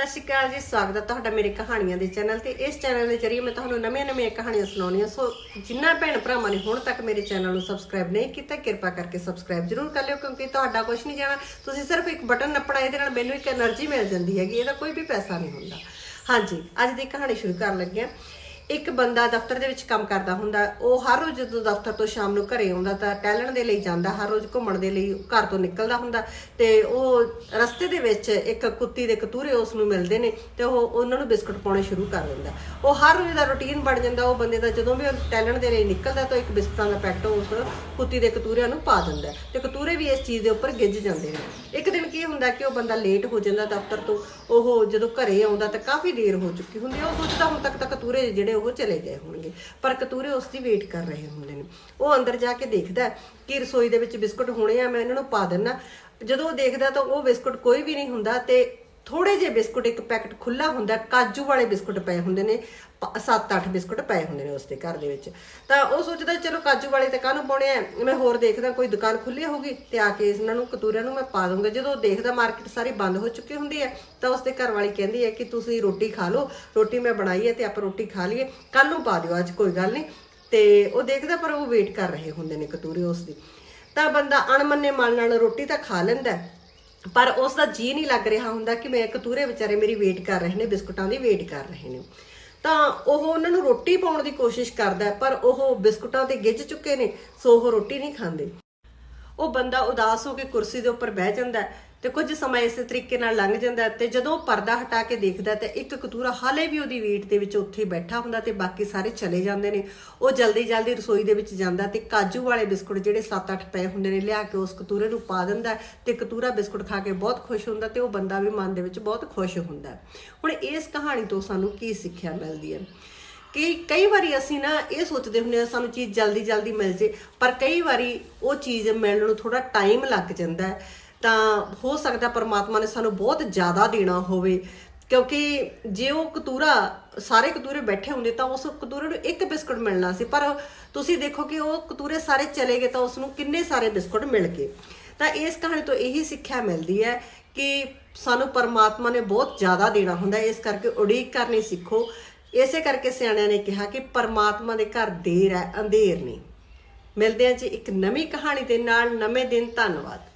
ਸਤਿ ਸ਼੍ਰੀ ਅਕਾਲ ਜੀ, ਸਵਾਗਤ ਹੈ ਤੁਹਾਡਾ ਮੇਰੇ ਕਹਾਣੀਆਂ ਦੇ ਚੈਨਲ ਤੇ। ਇਸ ਚੈਨਲ ਦੇ ਜਰੀਏ ਮੈਂ ਤੁਹਾਨੂੰ ਨਵੀਆਂ-ਨਵੀਆਂ ਕਹਾਣੀਆਂ ਸੁਣਾਉਣੀਆਂ। ਸੋ ਜਿੰਨਾ ਭੈਣ ਭਰਾਵਾਂ ਨੇ ਹੁਣ ਤੱਕ ਮੇਰੇ ਚੈਨਲ ਨੂੰ ਸਬਸਕ੍ਰਾਈਬ ਨਹੀਂ ਕੀਤਾ, ਕਿਰਪਾ ਕਰਕੇ ਸਬਸਕ੍ਰਾਈਬ ਜ਼ਰੂਰ ਕਰ ਲਿਓ, ਕਿਉਂਕਿ ਤੁਹਾਡਾ ਕੁਝ ਨਹੀਂ ਜਾਣਾ। ਤੁਸੀਂ ਸਿਰਫ ਇੱਕ ਬਟਨ ਨੱਪਣਾ ਇਹਦੇ ਨਾਲ ਮੈਨੂੰ ਇੱਕ એનર્ਜੀ ਮਿਲ ਜਾਂਦੀ ਹੈਗੀ, ਇਹਦਾ ਕੋਈ ਵੀ ਪੈਸਾ ਨਹੀਂ ਹੁੰਦਾ। ਹਾਂਜੀ, ਅੱਜ ਦੀ ਕਹਾਣੀ ਸ਼ੁਰੂ ਕਰਨ ਲੱਗੇ ਆ ਇੱਕ ਬੰਦਾ ਦਫ਼ਤਰ ਦੇ ਵਿੱਚ ਕੰਮ ਕਰਦਾ ਹੁੰਦਾ, ਉਹ ਹਰ ਰੋਜ਼ ਜਦੋਂ ਦਫ਼ਤਰ ਤੋਂ ਸ਼ਾਮ ਨੂੰ ਘਰੇ ਆਉਂਦਾ ਤਾਂ ਟਹਿਲਣ ਦੇ ਲਈ ਜਾਂਦਾ, ਹਰ ਰੋਜ਼ ਘੁੰਮਣ ਦੇ ਲਈ ਘਰ ਤੋਂ ਨਿਕਲਦਾ ਹੁੰਦਾ ਤੇ ਉਹ ਰਸਤੇ ਦੇ ਵਿੱਚ ਇੱਕ ਕੁੱਤੀ ਦੇ ਕਤੂਰੇ ਉਸ ਨੂੰ ਮਿਲਦੇ ਨੇ ਤੇ ਉਹ ਉਹਨਾਂ ਨੂੰ ਬਿਸਕੁਟ ਪਾਉਣੇ ਸ਼ੁਰੂ ਕਰ ਦਿੰਦਾ। ਉਹ ਹਰ ਰੋਜ਼ ਦਾ ਰੁਟੀਨ ਬਣ ਜਾਂਦਾ, ਉਹ ਬੰਦੇ ਦਾ ਜਦੋਂ ਵੀ ਉਹ ਟਹਿਲਣ ਦੇ ਲਈ ਨਿਕਲਦਾ ਤਾਂ ਇੱਕ ਬਿਸਕਟਾਂ ਦਾ ਪੈਕਟ ਉਸ ਕੁੱਤੀ ਦੇ ਕਤੂਰਿਆਂ ਨੂੰ ਪਾ ਦਿੰਦਾ ਤੇ ਕਤੂਰੇ ਵੀ ਇਸ ਚੀਜ਼ ਦੇ ਉੱਪਰ ਗਿੱਜ ਜਾਂਦੇ ਨੇ। ਇੱਕ ਦਿਨ ਕੀ ਹੁੰਦਾ ਕਿ ਉਹ ਬੰਦਾ ਲੇਟ ਹੋ ਜਾਂਦਾ ਦਫ਼ਤਰ ਤੋਂ, ਉਹ ਜਦੋਂ ਘਰੇ ਆਉਂਦਾ ਤਾਂ ਕਾਫੀ ਦੇਰ ਹੋ ਚੁੱਕੀ ਹੁੰਦੀ ਹੈ, ਉਹ ਸੋਚਦਾ ਹੁਣ ਤੱਕ ਤਾਂ ਕਤੂਰੇ ਜਿਹੜੇ ਉਹ ਚਲੇ ਗਏ ਹੋਣਗੇ। ਪਰ ਕਤੂਰੇ ਉਸ ਦੀ ਵੇਟ ਕਰ ਰਹੇ ਹੁੰਦੇ ਨੇ। ਉਹ ਅੰਦਰ ਜਾ ਕੇ ਦੇਖਦਾ ਕਿ ਰਸੋਈ ਦੇ ਵਿੱਚ ਬਿਸਕੁਟ ਹੋਣੇ ਆ, ਮੈਂ ਇਹਨਾਂ ਨੂੰ ਪਾ ਦਿੰਨਾ। ਜਦੋਂ ਉਹ ਦੇਖਦਾ ਤਾਂ ਉਹ ਬਿਸਕੁਟ ਕੋਈ ਵੀ ਨਹੀਂ ਹੁੰਦਾ ਤੇ ਥੋੜੇ ਜਿਹੇ ਬਿਸਕੁਟ, ਇੱਕ ਪੈਕਟ ਖੁੱਲਾ ਹੁੰਦਾ, ਕਾਜੂ ਵਾਲੇ ਬਿਸਕੁਟ ਪਏ ਹੁੰਦੇ ਨੇ 7-8 ਬਿਸਕੁਟ ਪਏ ਹੁੰਦੇ ਨੇ ਉਸਦੇ ਘਰ ਦੇ ਵਿੱਚ। ਤਾਂ ਉਹ ਸੋਚਦਾ, ਚਲੋ ਕਾਜੂ ਵਾਲੇ ਤਾਂ ਕਾਹਨੂੰ ਪਾਉਣੇ ਆ, ਮੈਂ ਹੋਰ ਦੇਖਦਾ, ਕੋਈ ਦੁਕਾਨ ਖੁੱਲੀ ਹੋਊਗੀ ਤੇ ਆ ਕੇ ਇਹਨਾਂ ਨੂੰ, ਕਤੂਰਿਆਂ ਨੂੰ ਮੈਂ ਪਾ ਦੂੰਗਾ ਜਦੋਂ ਦੇਖਦਾ ਮਾਰਕੀਟ ਸਾਰੀ ਬੰਦ ਹੋ ਚੁੱਕੀ ਹੁੰਦੀ ਹੈ, ਤਾਂ ਉਸਦੇ ਘਰ ਵਾਲੀ ਕਹਿੰਦੀ ਹੈ ਕਿ ਤੁਸੀਂ ਰੋਟੀ ਖਾ ਲਓ, ਰੋਟੀ ਮੈਂ ਬਣਾਈ ਹੈ ਤੇ ਆਪਾਂ ਰੋਟੀ ਖਾ ਲਈਏ ਕੱਲ ਨੂੰ ਪਾ ਦਿਓ, ਅੱਜ ਕੋਈ ਗੱਲ ਨਹੀਂ। ਤੇ ਉਹ ਦੇਖਦਾ, ਪਰ ਉਹ ਵੇਟ ਕਰ ਰਹੇ ਹੁੰਦੇ ਨੇ ਕਤੂਰੇ ਉਸ ਦੀ। ਤਾਂ ਬੰਦਾ ਅਣਮੰਨੇ ਮਨ ਨਾਲ ਰੋਟੀ ਤਾਂ ਖਾ ਲੈਂਦਾ ਪਰ ਉਸ ਦਾ ਜੀ ਨਹੀਂ ਲੱਗ ਰਿਹਾ ਹੁੰਦਾ ਕਿ ਮੈਂ ਕਤੂਰੇ ਵਿਚਾਰੇ ਮੇਰੀ ਵੇਟ ਕਰ ਰਹੇ ਨੇ, ਬਿਸਕੁਟਾਂ ਦੀ ਵੇਟ ਕਰ ਰਹੇ ਨੇ। ਤਾਂ ਉਹ ਉਹਨਾਂ ਨੂੰ ਰੋਟੀ ਪਾਉਣ ਦੀ ਕੋਸ਼ਿਸ਼ ਕਰਦਾ ਪਰ ਉਹ ਬਿਸਕੁਟਾਂ ਤੇ ਗਿੱਜ ਚੁੱਕੇ ਨੇ, ਸੋ ਉਹ ਰੋਟੀ ਨਹੀਂ ਖਾਂਦੇ। ਉਹ ਬੰਦਾ ਉਦਾਸ ਹੋ ਕੇ ਕੁਰਸੀ ਦੇ ਉੱਪਰ ਬਹਿ ਜਾਂਦਾ ਹੈ ਤੇ ਕੁਝ ਸਮਾਂ ਇਸੇ ਤਰੀਕੇ ਨਾਲ ਲੰਘ ਜਾਂਦਾ ਹੈ ਤੇ ਜਦੋਂ ਉਹ ਪਰਦਾ ਹਟਾ ਕੇ ਦੇਖਦਾ ਤੇ ਇੱਕ ਕਤੂਰਾ ਹਾਲੇ ਵੀ ਉਹਦੀ ਵੇਟ ਦੇ ਵਿੱਚ ਉੱਥੇ ਬੈਠਾ ਹੁੰਦਾ ਤੇ ਬਾਕੀ ਸਾਰੇ ਚਲੇ ਜਾਂਦੇ ਨੇ। ਉਹ ਜਲਦੀ ਜਲਦੀ ਰਸੋਈ ਦੇ ਵਿੱਚ ਜਾਂਦਾ ਤੇ ਕਾਜੂ ਵਾਲੇ ਬਿਸਕੁਟ ਜਿਹੜੇ 7-8 ਪਏ ਹੁੰਦੇ ਨੇ ਲਿਆ ਕੇ ਉਸ ਕਤੂਰੇ ਨੂੰ ਪਾ ਦਿੰਦਾ ਹੈ ਤੇ ਕਤੂਰਾ ਬਿਸਕੁਟ ਖਾ ਕੇ ਬਹੁਤ ਖੁਸ਼ ਹੁੰਦਾ ਤੇ ਉਹ ਬੰਦਾ ਵੀ ਮਨ ਦੇ ਵਿੱਚ ਬਹੁਤ ਖੁਸ਼ ਹੁੰਦਾ ਹੁਣ ਇਸ ਕਹਾਣੀ ਤੋਂ ਸਾਨੂੰ ਕੀ ਸਿੱਖਿਆ ਮਿਲਦੀ ਹੈ? ਕਿ ਕਈ ਵਾਰੀ ਅਸੀਂ ਨਾ ਇਹ ਸੋਚਦੇ ਹੁੰਦੇ ਆ ਸਾਨੂੰ ਚੀਜ਼ ਜਲਦੀ ਜਲਦੀ ਮਿਲ ਜੇ, ਪਰ ਕਈ ਵਾਰੀ ਉਹ ਚੀਜ਼ ਮਿਲਣ ਨੂੰ ਥੋੜਾ ਟਾਈਮ ਲੱਗ ਜਾਂਦਾ ਹੈ। ਤਾਂ ਹੋ ਸਕਦਾ ਪਰਮਾਤਮਾ ਨੇ ਸਾਨੂੰ ਬਹੁਤ ਜ਼ਿਆਦਾ ਦੇਣਾ ਹੋਵੇ, ਕਿਉਂਕਿ ਜੇ ਉਹ ਕਤੂਰਾ, ਸਾਰੇ ਕਤੂਰੇ ਬੈਠੇ ਹੁੰਦੇ ਤਾਂ ਉਸ ਕਤੂਰੇ ਨੂੰ ਇੱਕ ਬਿਸਕੁਟ ਮਿਲਣਾ ਸੀ, ਪਰ ਤੁਸੀਂ ਦੇਖੋ ਕਿ ਉਹ ਕਤੂਰੇ ਸਾਰੇ ਚਲੇ ਗਏ ਤਾਂ ਉਸ ਨੂੰ ਕਿੰਨੇ ਸਾਰੇ ਬਿਸਕੁਟ ਮਿਲ ਗਏ। ਤਾਂ ਇਸ ਕਹਾਣੀ ਤੋਂ ਇਹੀ ਸਿੱਖਿਆ ਮਿਲਦੀ ਹੈ ਕਿ ਸਾਨੂੰ ਪਰਮਾਤਮਾ ਨੇ ਬਹੁਤ ਜ਼ਿਆਦਾ ਦੇਣਾ ਹੁੰਦਾ ਇਸ ਕਰਕੇ ਉਡੀਕ ਕਰਨੀ ਸਿੱਖੋ। ਇਸੇ ਕਰਕੇ ਸਿਆਣਿਆਂ ਨੇ ਕਿਹਾ ਕਿ ਪਰਮਾਤਮਾ ਦੇ ਘਰ ਦੇਰ ਹੈ, ਅੰਧੇਰ ਨਹੀਂ। ਮਿਲਦੇ ਹਾਂ ਜੀ ਇੱਕ ਨਵੀਂ ਕਹਾਣੀ ਦੇ ਨਾਲ ਨਵੇਂ ਦਿਨ। ਧੰਨਵਾਦ।